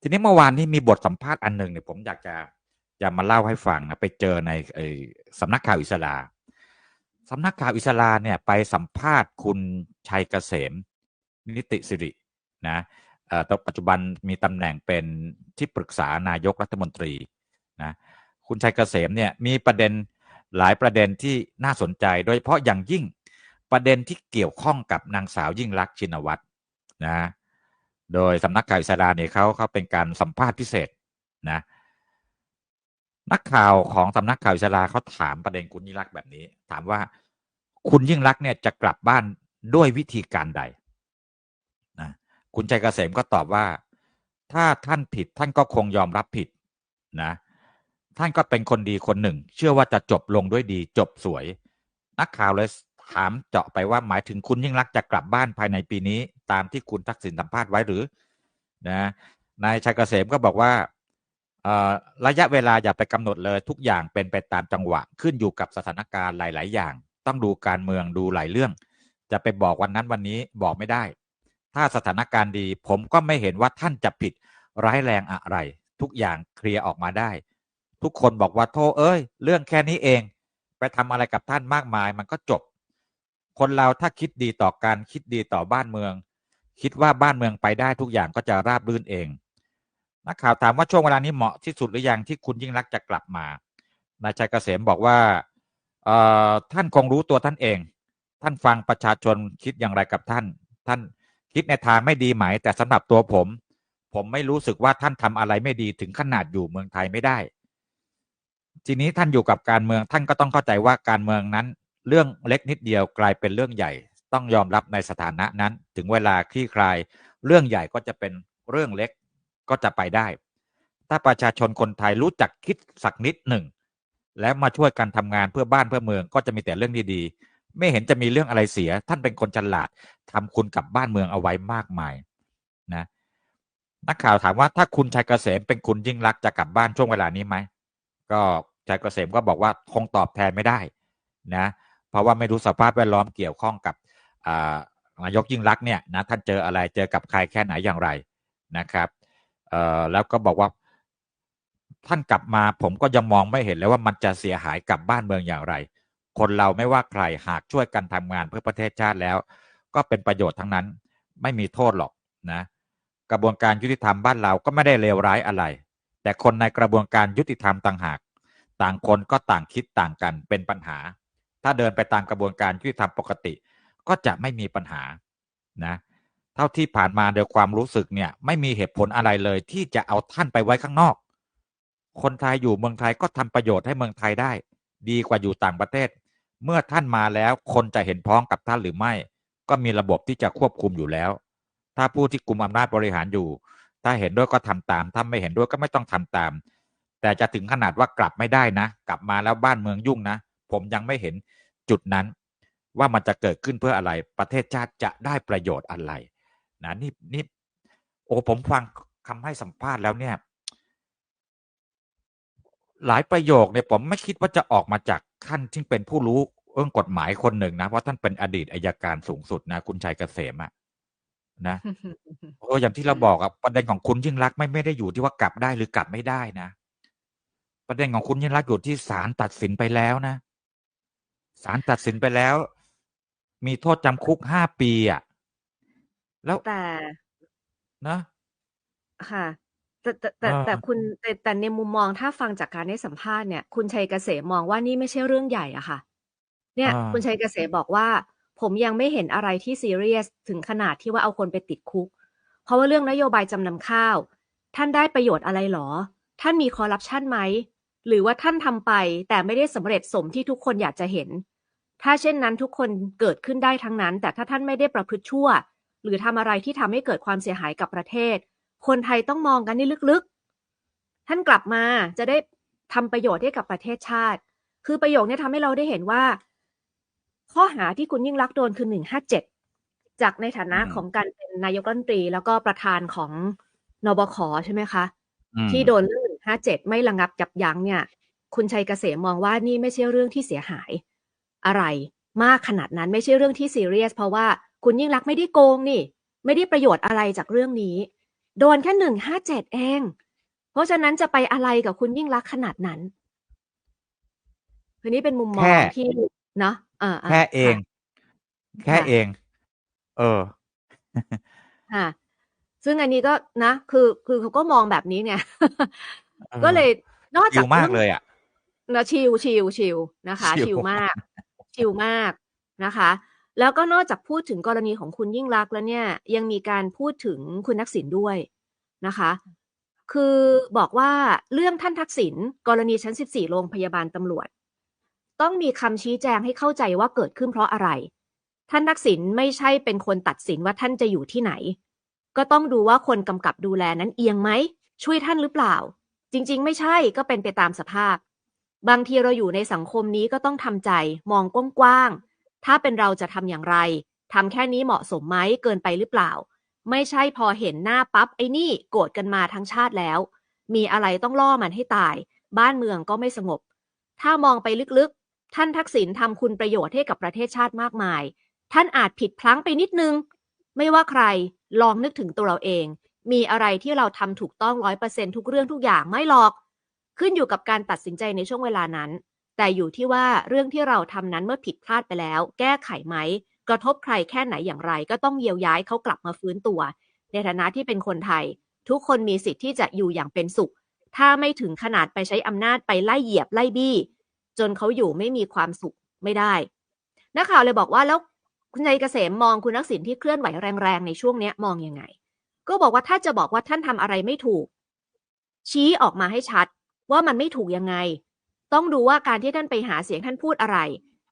ทีนี้เมื่อวานนี้มีบทสัมภาษณ์อันหนึ่งเนี่ยผมอยากจะจะมาเล่าให้ฟังนะไปเจอในอสำนักข่าวอิสราสำนักข่าวอิสราเนี่ยไปสัมภาษณ์คุณชัยเกษม นิติสิรินะเอ่อตอนปัจจุบันมีตำแหน่งเป็นที่ปรึกษานายกรัฐมนตรีนะคุณชัยเกษมเนี่ยมีประเด็นหลายประเด็นที่น่าสนใจ โดยเฉพาะอย่างยิ่งประเด็นที่เกี่ยวข้องกับนางสาวยิ่งรักชินวัตรนะ โดยสำนักข่าวอิสราเนี่ยเขาเขาเป็นการสัมภาษณ์พิเศษนะนักข่าวของสำนักข่าวอิสราเขาถามประเด็นคุณยิ่งรักษ์แบบนี้ ถามว่าคุณยิ่งรักษ์เนี่ยจะกลับบ้านด้วยวิธีการใดนะคุณชัยเกษมก็ตอบว่า ถ้าท่านผิดท่านก็คงยอมรับผิดนะท่านก็เป็นคนดีคนหนึ่ง เชื่อว่าจะจบลงด้วยดีจบสวย นักข่าวเลย ถามเจาะไปว่าหมายถึงคุณยิ่งรักจะกลับบ้านภายในปีนี้ ตามที่คุณทักษิณสัมภาษณ์ไว้หรือนะนายชัยเกษมก็บอกว่าระยะเวลาอย่าไปกำหนดเลยทุกอย่างเป็นไปตามจังหวะขึ้นอยู่กับสถานการณ์หลาย ๆ อย่าง ต้องดูการเมืองดูหลายเรื่อง จะไปบอกวันนั้นวันนี้บอกไม่ได้ ถ้าสถานการณ์ดี ผมก็ไม่เห็นว่าท่านจะผิดร้ายแรงอะไร ทุกอย่างเคลียร์ออกมาได้ ทุกคนบอกว่าโทเอ้ย เรื่องแค่นี้เอง ไปทำอะไรกับท่านมากมาย มันก็จบ คนเราถ้าคิดดีต่อกันคิดดีต่อบ้านเมือง คิดว่าบ้านเมืองไปได้ทุกอย่างก็จะราบรื่นเองนักข่าวถามว่าช่วงเวลานี้เหมาะที่สุดหรือยังที่คุณยิ่งรักจะกลับมานายชัยเกษมบอกว่าท่านคงรู้ตัวท่านเอง ท่านฟังประชาชนคิดอย่างไรกับท่าน ท่านคิดในทางไม่ดีไหม แต่สำหรับตัวผม ผมไม่รู้สึกว่าท่านทำอะไรไม่ดีถึงขนาดอยู่เมืองไทยไม่ได้ ทีนี้ท่านอยู่กับการเมืองท่านก็ต้องเข้าใจว่าการเมืองนั้น เรื่องเล็กนิดเดียวกลายเป็นเรื่องใหญ่ ต้องยอมรับในสถานะนั้น ถึงเวลาคลี่คลาย เรื่องใหญ่ก็จะเป็นเรื่องเล็กก็จะไปได้ ถ้าประชาชนคนไทยรู้จักคิดสักนิดหนึ่ง แล้วมาช่วยกันทำงานเพื่อบ้านเพื่อเมืองก็จะมีแต่เรื่องดีๆ ไม่เห็นจะมีเรื่องอะไรเสีย ท่านเป็นคนฉลาดทำคุณกับบ้านเมืองเอาไว้มากมายนะนักข่าวถามว่าถ้าคุณชัยเกษมเป็นคุณยิ่งรักจะกลับบ้านช่วงเวลานี้ไหมก็ชัยเกษมก็บอกว่าคงตอบแทนไม่ได้นะ เพราะว่าไม่รู้สภาพแวดล้อมเกี่ยวข้องกับนายกยิ่งรักเนี่ยนะท่านเจออะไรเจอกับใครแค่ไหนอย่างไรนะครับแล้วก็บอกว่าท่านกลับมาผมก็ยังมองไม่เห็นเลยว่ามันจะเสียหายกับบ้านเมืองอย่างไร คนเราไม่ว่าใครหากช่วยกันทำงานเพื่อประเทศชาติแล้ว ก็เป็นประโยชน์ทั้งนั้นไม่มีโทษหรอกนะกระบวนการยุติธรรมบ้านเราก็ไม่ได้เลวร้ายอะไร แต่คนในกระบวนการยุติธรรมต่างหาก ต่างคนก็ต่างคิดต่างกันเป็นปัญหา ถ้าเดินไปตามกระบวนการยุติธรรมปกติ ก็จะไม่มีปัญหานะเท่าที่ผ่านมาโดยความรู้สึกเนี่ยไม่มีเหตุผลอะไรเลย ที่จะเอาท่านไปไว้ข้างนอก คนไทยอยู่เมืองไทยก็ทำประโยชน์ให้เมืองไทยได้ ดีกว่าอยู่ต่างประเทศ เมื่อท่านมาแล้วคนจะเห็นพ้องกับท่านหรือไม่ ก็มีระบบที่จะควบคุมอยู่แล้ว ถ้าผู้ที่กุมอำนาจบริหารอยู่ ถ้าเห็นด้วยก็ทำตาม ถ้าไม่เห็นด้วยก็ไม่ต้องทำตาม แต่จะถึงขนาดว่ากลับไม่ได้นะ กลับมาแล้วบ้านเมืองยุ่งนะ ผมยังไม่เห็นจุดนั้น ว่ามันจะเกิดขึ้นเพื่ออะไร ประเทศชาติจะได้ประโยชน์อะไรนะนี่นี่โอ้ผมฟังคำให้สัมภาษณ์แล้วเนี่ย หลายประโยคเนี่ยผมไม่คิดว่าจะออกมาจากท่านที่เป็นผู้รู้เรื่องกฎหมายคนหนึ่งนะเพราะท่านเป็นอดีตอายการสูงสุดนะคุณชัยเกษมอะนะโอ้อย่างที่เราบอกอะประเด็นของคุณยิ่งรักษณ์ไม่ไม่ได้อยู่ที่ว่ากลับได้หรือกลับไม่ได้นะ ประเด็นของคุณยิ่งรักษณ์อยู่ที่ศาลตัดสินไปแล้วนะ ศาลตัดสินไปแล้ว มีโทษจำคุกห้าปีอะแล้วแต่นะ ค่ะ แต่แต่แต่เออแต่คุณแต่แต่ในมุมมองถ้าฟังจากการให้สัมภาษณ์เนี่ย คุณชัยเกษมมองว่านี่ไม่ใช่เรื่องใหญ่อะค่ะ เนี่ยอ่าคุณชัยเกษมบอกว่า ผมยังไม่เห็นอะไรที่ซีเรียสถึงขนาดที่ว่าเอาคนไปติดคุก เพราะว่าเรื่องนโยบายจำนำข้าว ท่านได้ประโยชน์อะไรหรอ ท่านมีคอร์รัปชันไหม หรือว่าท่านทำไปแต่ไม่ได้สำเร็จสมที่ทุกคนอยากจะเห็น ถ้าเช่นนั้นทุกคนเกิดขึ้นได้ทั้งนั้น แต่ถ้าท่านไม่ได้ประพฤติชั่ว หรือทำอะไรที่ทำให้เกิดความเสียหายกับประเทศ คนไทยต้องมองกันนี่ลึกๆ ท่านกลับมาจะได้ทำประโยชน์ให้กับประเทศชาติ คือประโยคนี้ทำให้เราได้เห็นว่า ข้อหาที่คุณยิ่งรักษณ์โดนคือหนึ่งห้าเจ็ดจากในฐานะอืมของการเป็นนายกรัฐมนตรีแล้วก็ประธานของนบขใช่ไหมคะอืมที่โดนเรื่อง หนึ่งห้าเจ็ดไม่ระงับยับยั้งเนี่ย คุณชัยเกษมมองว่านี่ไม่ใช่เรื่องที่เสียหาย อะไรมากขนาดนั้นไม่ใช่เรื่องที่ซีเรียส เพราะว่าคุณยิ่งรักษณ์ไม่ได้โกงนี่ ไม่ได้ประโยชน์อะไรจากเรื่องนี้ โดนแค่หนึ่งห้าเจ็ดเอง เพราะฉะนั้นจะไปอะไรกับคุณยิ่งรักษณ์ขนาดนั้นทีนี้เป็นมุมมอแค่งที่เนาะอ่าๆแค่เองค่ะแค่ค่ะเอง เออค่ะซึ่งอันนี้ก็นะ คือคือเขาก็มองแบบนี้ไงเออ ก็เลยนอกชิจากวมากรื่องเลยอะนะชิลชิลชิลนะคะชิลชิลมากชิลมากนะคะ แล้วก็นอกจากพูดถึงกรณีของคุณยิ่งรักษณ์แล้วเนี่ย ยังมีการพูดถึงคุณทักษิณด้วยนะคะ คือบอกว่าเรื่องท่านทักษิณกรณีชั้น 14 โรงพยาบาลตำรวจ ต้องมีคำชี้แจงให้เข้าใจว่าเกิดขึ้นเพราะอะไร ท่านทักษิณไม่ใช่เป็นคนตัดสินว่าท่านจะอยู่ที่ไหน ก็ต้องดูว่าคนกำกับดูแลนั้นเอียงไหมช่วยท่านหรือเปล่า จริง ๆ ไม่ใช่ก็เป็นไปตามสภาพ บางทีเราอยู่ในสังคมนี้ก็ต้องทำใจ มองกว้างๆถ้าเป็นเราจะทำอย่างไรทำแค่นี้เหมาะสมไหมเกินไปหรือเปล่า ไม่ใช่พอเห็นหน้าปั๊บไอ้นี่โกรธกันมาทั้งชาติแล้ว มีอะไรต้องล่อมันให้ตาย บ้านเมืองก็ไม่สงบ ถ้ามองไปลึกๆ ท่านทักษิณทำคุณประโยชน์ให้กับประเทศชาติมากมาย ท่านอาจผิดพลั้งไปนิดนึง ไม่ว่าใครลองนึกถึงตัวเราเอง มีอะไรที่เราทำถูกต้องร้อยเปอร์เซ็นทุกเรื่องทุกอย่างไม่หรอก ขึ้นอยู่กับการตัดสินใจในช่วงเวลานั้น แต่อยู่ที่ว่าเรื่องที่เราทำนั้นเมื่อผิดพลาดไปแล้ว แก้ไขไหม กระทบใครแค่ไหนอย่างไร ก็ต้องเยียวยายเขากลับมาฟื้นตัว ในฐานะที่เป็นคนไทย ทุกคนมีสิทธิ์ที่จะอยู่อย่างเป็นสุข ถ้าไม่ถึงขนาดไปใช้อำนาจไปไล่เหยียบไล่บี้ จนเขาอยู่ไม่มีความสุขไม่ได้นักข่าวเลยบอกว่าแล้วคุณนายเกษมมองคุณนักสินที่เคลื่อนไหวแรงๆในช่วงเนี้ยมองยังไง ก็บอกว่าถ้าจะบอกว่าท่านทำอะไรไม่ถูก ชี้ออกมาให้ชัด ว่ามันไม่ถูกยังไง ต้องดูว่าการที่ท่านไปหาเสียงท่านพูดอะไร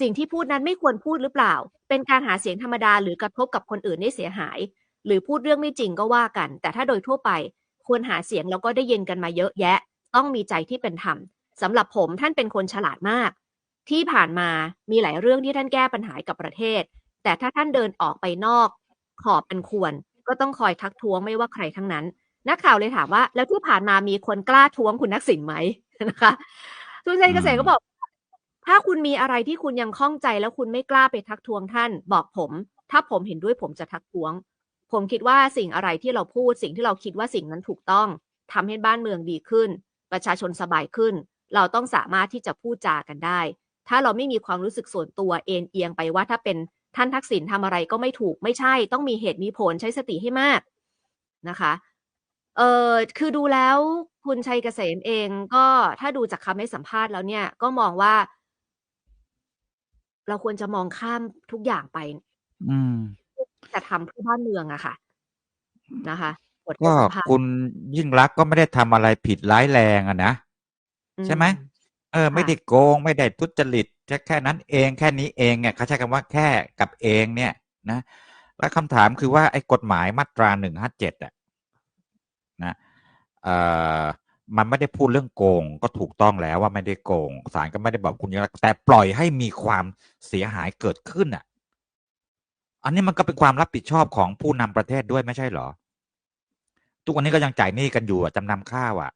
สิ่งที่พูดนั้นไม่ควรพูดหรือเปล่า เป็นการหาเสียงธรรมดาหรือกระทบกับคนอื่นได้เสียหาย หรือพูดเรื่องไม่จริงก็ว่ากัน แต่ถ้าโดยทั่วไป ควรหาเสียงแล้วก็ได้ยินกันมาเยอะแยะ ต้องมีใจที่เป็นธรรมสำหรับผมท่านเป็นคนฉลาดมาก ที่ผ่านมามีหลายเรื่องที่ท่านแก้ปัญหากับประเทศ แต่ถ้าท่านเดินออกไปนอก ขอบเป็นควร ก็ต้องคอยทักท้วงไม่ว่าใครทั้งนั้น นักข่าวเลยถามว่า แล้วที่ผ่านมามีคนกล้าท้วงคุณนักสินไหมนะคะทุนชัยเกษมก็บอก ถ้าคุณมีอะไรที่คุณยังข้องใจแล้วคุณไม่กล้าไปทักท้วงท่าน บอกผม ถ้าผมเห็นด้วยผมจะทักท้วง ผมคิดว่าสิ่งอะไรที่เราพูด สิ่งที่เราคิดว่าสิ่งนั้นถูกต้องทำให้บ้านเมืองดีขึ้น ประชาชนสบายขึ้น เราต้องสามารถที่จะพูดจากันได้ ถ้าเราไม่มีความรู้สึกส่วนตัวเอ็นเอียงไปว่าถ้าเป็น ท่านทักษิณทำอะไรก็ไม่ถูกไม่ใช่ต้องมีเหตุมีผลใช้สติให้มากนะคะเออคือดูแล้วคุณชัยเกษมเองก็ถ้าดูจากคำให้สัมภาษณ์แล้วเนี่ย ก็มองว่า เราควรจะมองข้ามทุกอย่างไป อืมจะทำเพื่อบ้านเมืองอะค่ะ นะคะบทก็สัมภาษณ์คุณยิ่งรักษณ์ก็ไม่ได้ทำอะไรผิดร้ายแรงอะนะอืใช่ไหม เออ ไม่ได้โกง ไม่ได้ทุจริตแค่แค่นั้นเอง แค่นี้เองเนี่ยเขาใช้คำว่าแค่กับเองเนี่ยนะ แล้วคำถามคือว่าไอ้กฎหมายมาตราหนึ่งห้าเจ็ดอะนะเอ่อมันไม่ได้พูดเรื่องโกง ก็ถูกต้องแล้วว่าไม่ได้โกงศาลก็ไม่ได้บอกคุณยิ่งรักษณ์แต่ปล่อยให้มีความเสียหายเกิดขึ้นอะ อันนี้มันก็เป็นความรับผิดชอบของผู้นำประเทศด้วยไม่ใช่เหรอ ทุกวันนี้ก็ยังจ่ายหนี้กันอยู่อะจำนำข้าวอะ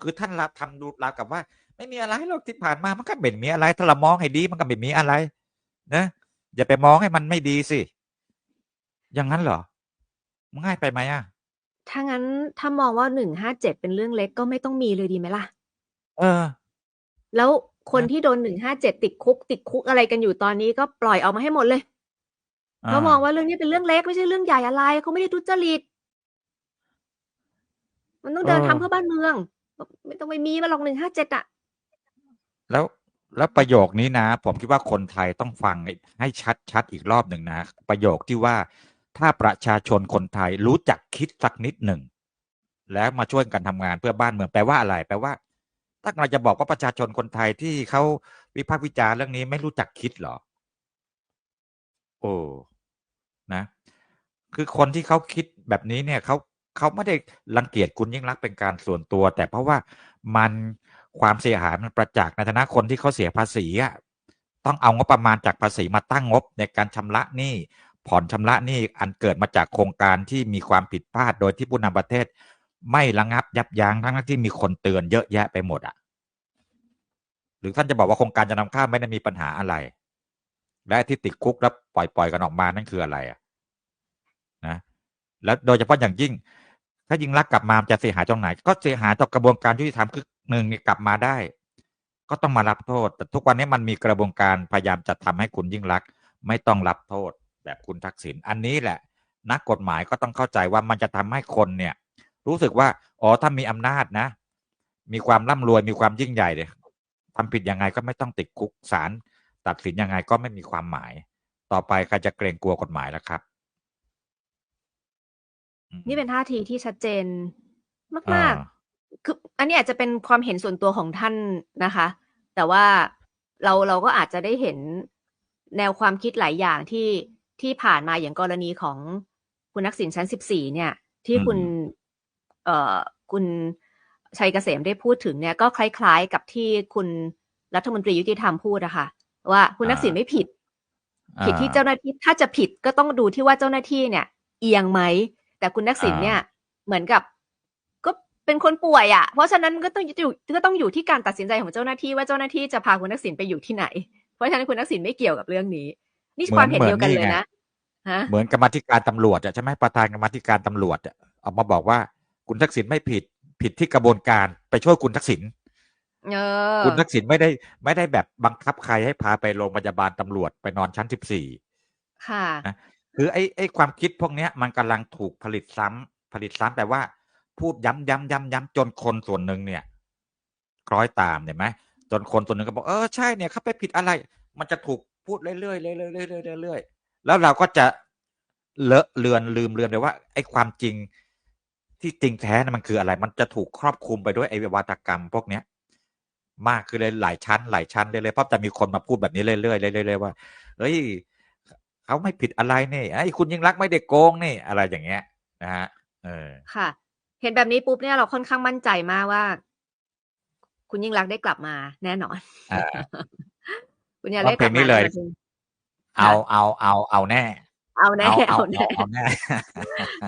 คือท่านรับทำดูราวกับว่า ไม่มีอะไรหรอกที่ผ่านมามันก็เป็นมีอะไร ถ้าเรามองให้ดีมันก็ไม่มีอะไรนะอย่าไปมองให้มันไม่ดีสิอย่างนั้นเหรอมันง่ายไปไหมอะถ้างั้นถ้ามองว่าหนึ่งห้าเจ็ดเป็นเรื่องเล็กก็ไม่ต้องมีเลยดีไหมล่ะ เออ แล้วคนนะที่โดนหนึ่งห้าเจ็ดติดคุก ติดคุกอะไรกันอยู่ตอนนี้ก็ปล่อยออกมาให้หมดเลยเพราะมองว่าเรื่องนี้เป็นเรื่องเล็กไม่ใช่เรื่องใหญ่อะไรเขาไม่ได้ทุจริตมันต้องเดินทำเพื่อบ้านเมือง ไม่ต้องไปมีมาหรอกหนึ่งห้าเจ็ดอะ แล้วแล้วประโยคนี้นะ ผมคิดว่าคนไทยต้องฟังให้ชัดชัดอีกรอบหนึ่งนะ ประโยคที่ว่าถ้าประชาชนคนไทยรู้จักคิดสักนิดหนึ่ง แล้วมาช่วยกันทำงานเพื่อบ้านเมืองแปลว่าอะไร แปลว่า ถ้าเราจะบอกว่าประชาชนคนไทยที่เขาวิพากษ์วิจารณ์เรื่องนี้ไม่รู้จักคิดเหรอ โอ้นะ คือคนที่เขาคิดแบบนี้เนี่ยเขาเขาไม่ได้รังเกียจคุณยิ่งรักเป็นการส่วนตัว แต่เพราะว่ามัน ความเสียหายมันประจักษ์ในฐานะคนที่เขาเสียภาษีอะต้องเอางบประมาณจากภาษีมาตั้งงบในการชำระหนี้ผ่อนชำระหนี้อันเกิดมาจากโครงการที่มีความผิดพลาดโดยที่ผู้นำประเทศ ไม่ระงับยับยั้งทั้งที่มีคนเตือนเยอะแยะไปหมดอะหรือท่านจะบอกว่าโครงการจะนำข้ามไม่ได้มีปัญหาอะไร และที่ติดคุกแล้วปล่อยปล่อยกันออกมานั่นคืออะไรอะนะแล้วโดยเฉพาะอย่างยิ่ง ถ้ายิ่งรักกลับมาจะเสียหายตรงไหน ก็เสียหายต่อกระบวนการยุติธรรมคือ หนึ่งเนี่ยกลับมาได้ ก็ต้องมารับโทษ แต่ทุกวันนี้มันมีกระบวนการพยายามจะทำให้คุณยิ่งรักษณ์ไม่ต้องรับโทษแบบคุณทักษิณอันนี้แหละ นักกฎหมายก็ต้องเข้าใจว่ามันจะทำให้คนเนี่ย รู้สึกว่าอ๋อถ้ามีอำนาจนะ มีความร่ำรวยมีความยิ่งใหญ่เลยทำผิดยังไงก็ไม่ต้องติดคุกศาลตัดสินยังไงก็ไม่มีความหมาย ต่อไปใครจะเกรงกลัวกฎหมายแล้วครับอืมนี่เป็นท่าทีที่ชัดเจนอ่มากาๆ คืออันนี้อาจจะเป็นความเห็นส่วนตัวของท่านนะคะ แต่ว่าเราเราก็อาจจะได้เห็นแนวความคิดหลายอย่างที่ที่ผ่านมาอย่างกรณีของคุณนักสินชั้นสิบสี่เนี่ย ที่คุณอืมเอ่อคุณชัยเกษมได้พูดถึงเนี่ยก็คล้าย ๆ กับที่คุณรัฐมนตรียุติธรรมพูดอะค่ะว่าคุณนักสินไม่ผิด ผิดที่เจ้าหน้าที่ถ้าจะผิดก็ต้องดูที่ว่าเจ้าหน้าที่เนี่ย เอียงไหมแต่คุณนักสินเนี่ยเหมือนกับก็ เป็นคนป่วยอะ่ะ เพราะฉะนั้นก็ต้องอยู่ก็ต้องอยู่ที่การตัดสินใจของเจ้าหน้าที่ว่าเจ้าหน้าที่จะพาคุณนักสินไปอยู่ที่ไหน เพราะฉะนั้นคุณนักสินไม่เกี่ยวกับเรื่องนี้ นี่เหมือนความเห็นเหมือนเดียวกันนี่เลยไงนะฮะเหมือนกรรมาธิการตำรวจอะใช่ไหมประธานกรรมาธิการตำรวจอะออกมาบอกว่า คุณทักษิณไม่ผิดผิดที่กระบวนการไปช่วยคุณทักษิณเออคุณทักษิณไม่ได้ไม่ได้แบบบังคับใครให้พาไปโรงพยาบาลตำรวจไปนอนชั้นสิบสี่ค่ะนะคือไอ้ไอ้ความคิดพวกเนี้ย มันกำลังถูกผลิตซ้ำผลิตซ้ำแต่ว่า พูดย้ำย้ำย้ำย้ำจนคนส่วนหนึ่งเนี่ยคล้อยตามเห็นไหมจนคนส่วนหนึ่งก็บอกเออใช่เนี่ยเขาไปผิดอะไร มันจะถูกพูดเรื่อยๆเรื่อยๆเรื่อยๆเรื่อยๆแล้วเราก็จะเลอะเลือนลืมเลือนไปว่าไอ้ความจริงที่จริงแท้นะมันคืออะไร มันจะถูกครอบคลุมไปด้วยไอ้วาตกรรมพวกเนี้ย มากคือเลยหลายชั้น หลายชั้นเลยเลยเพราะจะมีคนมาพูดแบบนี้เรื่อยๆเรื่อยๆเรื่อยๆว่าเฮ้ยเขาไม่ผิดอะไรนี่ไอ้คุณยิ่งรักไม่ได้โกงนี่อะไรอย่างเงี้ยนะฮะเออค่ะ เห็นแบบนี้ปุ๊บเนี่ยเราค่อนข้างมั่นใจมากว่า คุณยิ่งรักษณ์ได้กลับมาแน่นอนอ่าคุณยิ่งรักษณ์ได้กลับเพลงนี้มาเลยแน่นอนเอาเอาเอาเอาแน่เอาแน่เอาเอาเอาแน่ เอาแน่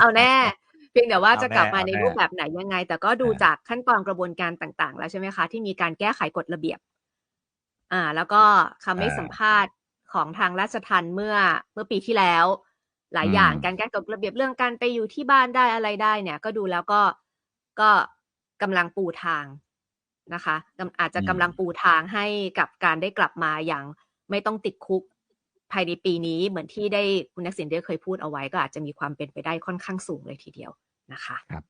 เอาแน่เพียงแต่ว่าเอาจะแน่กลับมาเอาในแน่รูปแบบไหนยังไง แต่ก็ดูอ่าจากขั้นตอนกระบวนการต่างๆ แล้วใช่ไหมคะ ที่มีการแก้ไขกฎระเบียบ อ่า แล้วก็คำให้สัมภาษณ์ของทางราชทันเมื่อเมื่อปีที่แล้ว หลายอย่างการแก้กฎระเบียบเรื่องการไปอยู่ที่บ้านได้อะไรได้เนี่ย ก็ดูแล้วก็ก็กำลังปูทางนะคะกำอาจจะกำลังปูทางให้กับการได้กลับมาอย่างไม่ต้องติดคุกภายในปีนี้เหมือนที่ได้คุณนักสินได้เคยพูดเอาไว้ก็อาจจะมีความเป็นไปได้ค่อนข้างสูงเลยทีเดียวนะคะ ครับ